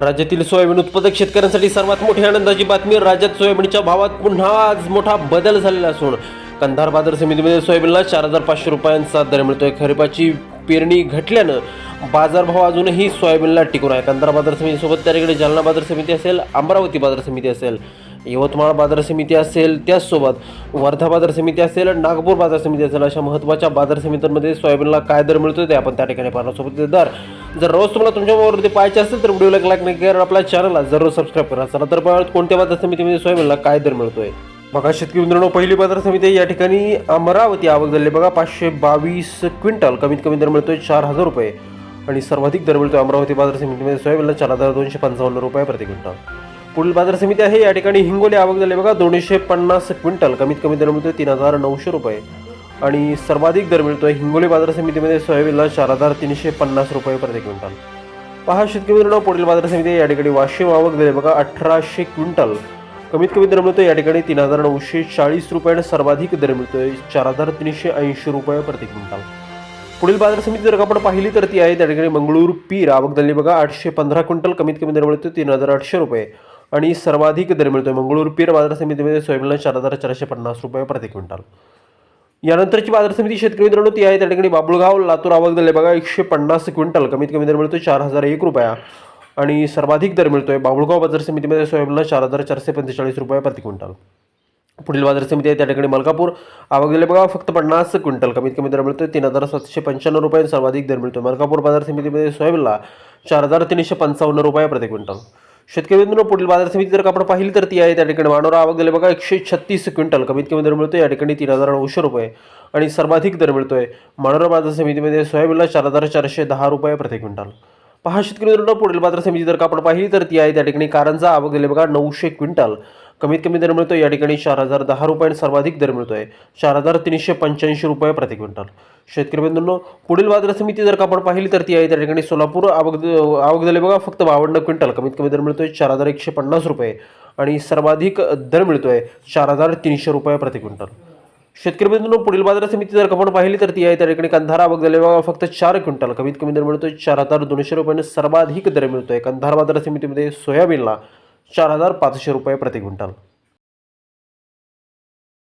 राज्यातील सोयाबीन उत्पादक शेतकऱ्यांसाठी सर्वात मोठी आनंदाची बातमी राज्यात सोयाबीनच्या भावात पुन्हा आज मोठा बदल झालेला असून कंधार बाजार समितीमध्ये सोयाबीनला चार हजार पाचशे रुपयांचा दर मिळतोय. खरीपाची पेरणी घटल्यानं बाजारभाव अजूनही सोयाबीनला टिकून आहे. कंधार बाजार समितीसोबत त्याकडे जालना बाजार समिती असेल अमरावती बाजार समिती असेल यवतमाळ बाजार समिती असेल त्याचसोबत वर्धा बाजार समिती असेल नागपूर बाजार समिती असेल अशा महत्त्वाच्या बाजार समित्यांमध्ये सोयाबीनला काय दर मिळतो ते आपण त्या ठिकाणी पाहणार. सोबत दर जर रोज तुम्हाला तुमच्या मोबाईलवरती पाहायचे असेल तर व्हिडिओला लाईक नाही करा आपल्या चॅनलला जरूर सबस्क्राईब करा. चला तर पाहत कोणत्या बाजार समितीमध्ये सोयाबीनला काय दर मिळतोय. बघा शेतकरी मित्रांनो पहिली बाजार समिती या ठिकाणी अमरावती आवक झाली बघा पाचशे बावीस क्विंटल कमीत कमी दर मिळतोय चार हजार रुपये. आणि सर्वाधिक दर मिळतोय अमरावती बाजार समितीमध्ये सोयाबीनला चार हजार दोनशे पंचावन्न रुपये प्रति क्विंटल. पुढील बाजार समिती आहे. या ठिकाणी हिंगोली आवक झाली. बघा दोनशे पन्नास क्विंटल कमीत कमी दर मिळतोय तीन हजार नऊशे रुपये. आणि सर्वाधिक दर मिळतोय हिंगोली बाजार समितीमध्ये सोयाबीनला चार हजार तीनशे पन्नास रुपये प्रति क्विंटल. पहा शेतकरी मित्रांनो पुढील बाजार समिती या ठिकाणी वाशिम आवक झाली. बघा अठराशे क्विंटल कमीत कमी दर मिळतोय या ठिकाणी तीन हजार नऊशे चाळीस रुपये आणि सर्वाधिक दर मिळतोय चार हजार तीनशे ऐंशी रुपये प्रति क्विंटल. पुढील बाजार समिती जर का आपण पाहिली तर ती आहे त्या ठिकाणी मंगळूर पीर आवक झाली. बघा आठशे पंधरा क्विंटल कमीत कमी दर मिळतोय तीन हजार आठशे रुपये. आणि सर्वाधिक दर मिळतो आहे मंगळूर पीर बाजार समितीमध्ये सोयाबीनला चार हजार चारशे पन्नास रुपये प्रति क्विंटल. यानंतरची बाजार समिती शेतकरी मित्रांनो ती आहे त्या ठिकाणी बाबुळगाव लातूर आवक झाले बघा एकशे पन्नास क्विंटल. कमीत कमी दर मिळतो चार हजार एक रुपया. आणि सर्वाधिक दर मिळतो आहे बाबुळगाव बाजार समितीमध्ये सोयाबीनला चार हजार चारशे पंचेचाळीस रुपये प्रति क्विंटल. पुढील बाजार समिती आहे त्या ठिकाणी मलकापूर आवक दिले बघा फक्त पन्नास क्विंटल. कमीत कमी दर मिळतो तीन हजार सातशे पंच्याण्णव रुपये सर्वाधिक दर मिळतो मलकापूर बाजार समितीमध्ये सोयाबीनला चार हजार तीनशे पंचावन्न रुपये प्रति क्विंटल. शेतकरी मित्रांनो पुढील बाजार समिती जर का आपण पाहिली तर ती आहे त्या ठिकाणी मानोरा आवक दिले बघा एकशे छत्तीस क्विंटल. कमीत कमी दर मिळतो या ठिकाणी तीन हजार नऊशे रुपये. आणि सर्वाधिक दर मिळतोय मानोरा बाजार समितीमध्ये सोयाबीनला चार हजार चारशे दहा रुपये प्रति क्विंटल. पहा शेतकरी मित्रांनो पुढील बाजार समिती जर का आपण पाहिली तर ती आहे त्या ठिकाणी कारंजा आवक दिले बघा नऊशे क्विंटल. कमीत कमी दर मिळतो या ठिकाणी चार हजार दहा रुपये सर्वाधिक दर मिळतोय. चार हजार तीनशे पंच्याऐंशी रुपये प्रति क्विंटल. शेतकरी बंधूंनो पुढील बाजार समिती जर का आपण पाहिली तर ती आहे त्या ठिकाणी सोलापूर आवक आवक झाले बघा फक्त बावन्न क्विंटल. कमीत कमी दर मिळतोय चार हजार एकशे पन्नास रुपये आणि सर्वाधिक दर मिळतोय चार हजार तीनशे रुपये प्रति क्विंटल. शेतकरी बंधूंनो पुढील बाजार समिती जर का आपण पाहिली तर ती आहे त्या ठिकाणी कंधार आवक झाले बघा फक्त चार क्विंटल. कमीत कमी दर मिळतोय चार हजार दोनशे रुपयाने सर्वाधिक दर मिळतोय. कंधार बाजार समितीमध्ये सोयाबीनला चार हजार पाचशे रुपये प्रति क्विंटल.